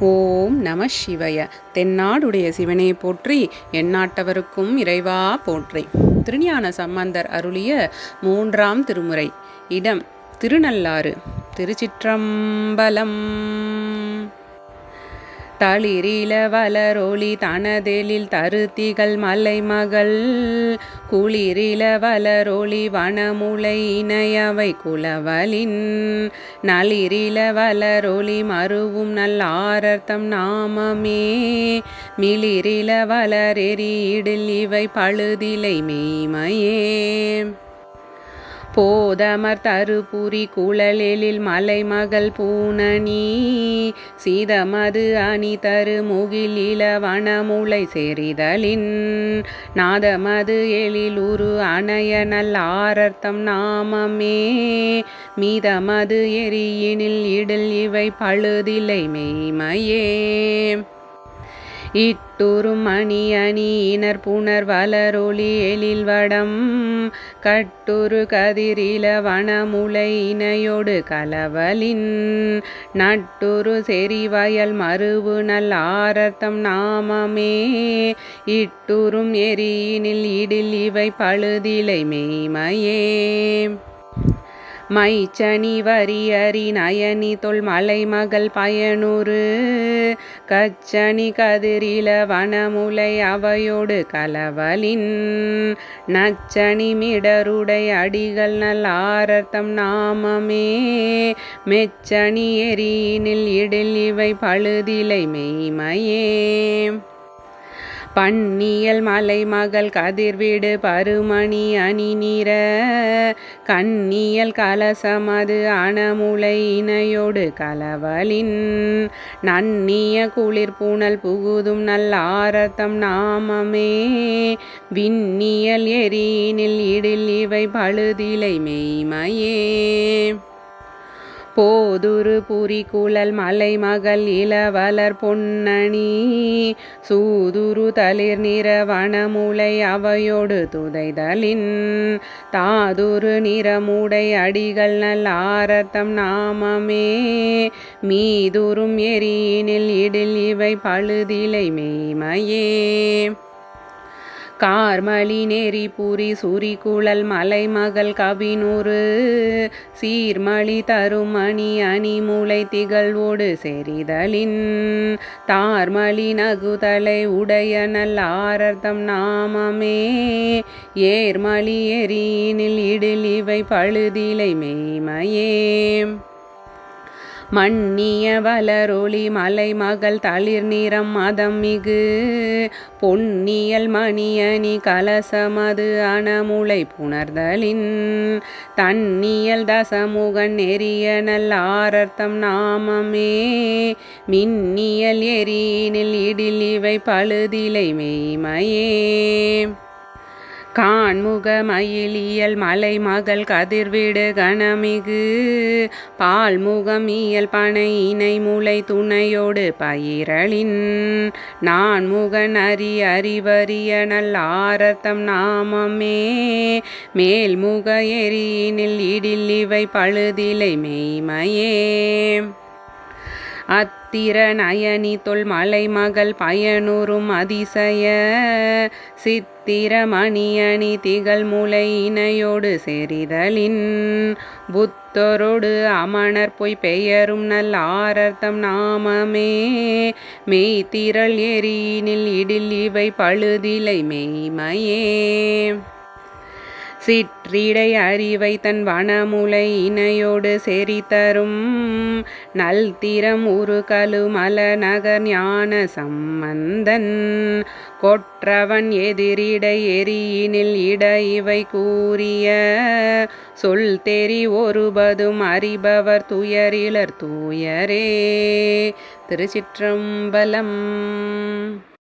ஓம் நம சிவய. தென்னாடுடைய சிவனே போற்றி எந்நாட்டவருக்கும் இறைவா போற்றி. திருஞான சம்பந்தர் அருளிய மூன்றாம் திருமுறை இடம் திருநள்ளாறு திருச்சிற்றம்பலம். தளிரில வளரொளி தனதெழில் தருத்திகள் மலைமகள். குளிரில வளரொளி வனமுலை இணையவை குலவலின். நளிரில வளரொளி மருவும் நல்லாரர்த்தம் நாமமே. மிளிரில வளரெறியிடில் இவை பழுதிலை மெய்மையே. போதமர் தருபுரி குழலெழில் மலைமகள் பூனணி சீதமது அணி தரு முகில் இளவனமுளை செறிதலின் நாதமது எழிலுரு அணைய நல் ஆரர்த்தம் நாமமே. மீதமது எரியினில் இடில் இவை பழுதிலை மெய்மையே. இட்டுரும் மணி அணியினர் புனர் வளரொளி எழில் வடம் கட்டுரு கதிரில வனமுலை இணையோடு கலவலின் நட்டுரு செறிவயல் மறுவு நல் ஆரத்தம் நாமமே இட்டுரும் எரியினில் இடில் இவை பழுதிலை மெய்மையே. மைச்சனி வரியறி நயனி தொல் மலைமகள் பயனுறு. கச்சனி கதிரில வனமுலை அவையோடு கலவலின். நச்சனி மிடருடை அடிகள் நல் ஆரர்த்தம் நாமமே. மெச்சனி எரியினில் இடில் இவை பழுதிலை மெய்மையே. பன்னியல் மலைமகள் கதிர்வீடு பருமணி அணி நீர. கண்ணியல் கலசமது அணமுலை இணையோடு கலவலின். நன்னிய குளிர் புனல் புகுதும் நல்ல ஆரத்தம் நாமமே. விண்ணியல் எரியினில் இடில் இவை பழுதிலை மெய்மையே. போதுரு புரிகுழல் மலைமகள் இளவலர் பொன்னணி. சூதுரு தளிர் நிற வனமுலை அவையோடு துதைதலின். தாதுரு நிறமுடை அடிகள் நல் ஆரத்தம் நாமமே. மீதுரும் எரியினில் இடில் இவை பழுதிலை மெய்மையே. கார்மலி நேரி பூரி சுரிகுழல் மலைமகள் கவினூறு சீர்மலி தருமணி மூளை திகழ்வோடு செறிதலின். தார்மலி நகுதலை உடைய நல் ஆரர்த்தம் நாமமே. ஏர்மலி எரியினில் இடில் இவை பழுதிலை மெய்மையே. மன்னிய வளரொளி மலைமகள் தளிர் நிறம் மதம் மிகு. பொன்னியல் மணியணி கலசமது அணமுளை புணர்தலின். தன்னியல் தசமுகன் நெறிய நல் ஆரர்த்தம் நாமமே. மின்னியல் எரியினில் இடில் இவை பழுதிலை மெய்மையே. காண்முக மயிலியல் மலை மகள் கதிர்விடு கணமிகு பால்முகம் இயல் பனை இணை முளை துணையோடு பயிரளின் நான்முகன் அறி அறிவறிய நல் ஆரத்தம் நாமமே. மேல்முக எரியினில் இடில் இவை பழுதிலை மெய்மையே. அத்திர நயனி தொல் மலைமகள் பயனுறும் அதிசய. சித் திறமணியணி திகழ் முலை இணையோடு செறிதலின் புத்தரொடு அமணர் பொய் பெயரும் நல் ஆரர்த்தம் நாமமே. மெய்த்திரள் எரியினில் இடில் இவை பழுதிலை மெய்மையே. சிற்றிடை அறிவை தன் வனமுலை இணையோடு செறித்தரும். நல் திறம் உரு கழுமல நகர் ஞான சம்பந்தன். கொற்றவன் எதிரிடை எரியினில் இட இவை கூறிய சொல் தெரி ஒருபதும் அறிபவர் துயரிலர் தூயரே. திருச்சிற்றம்பலம்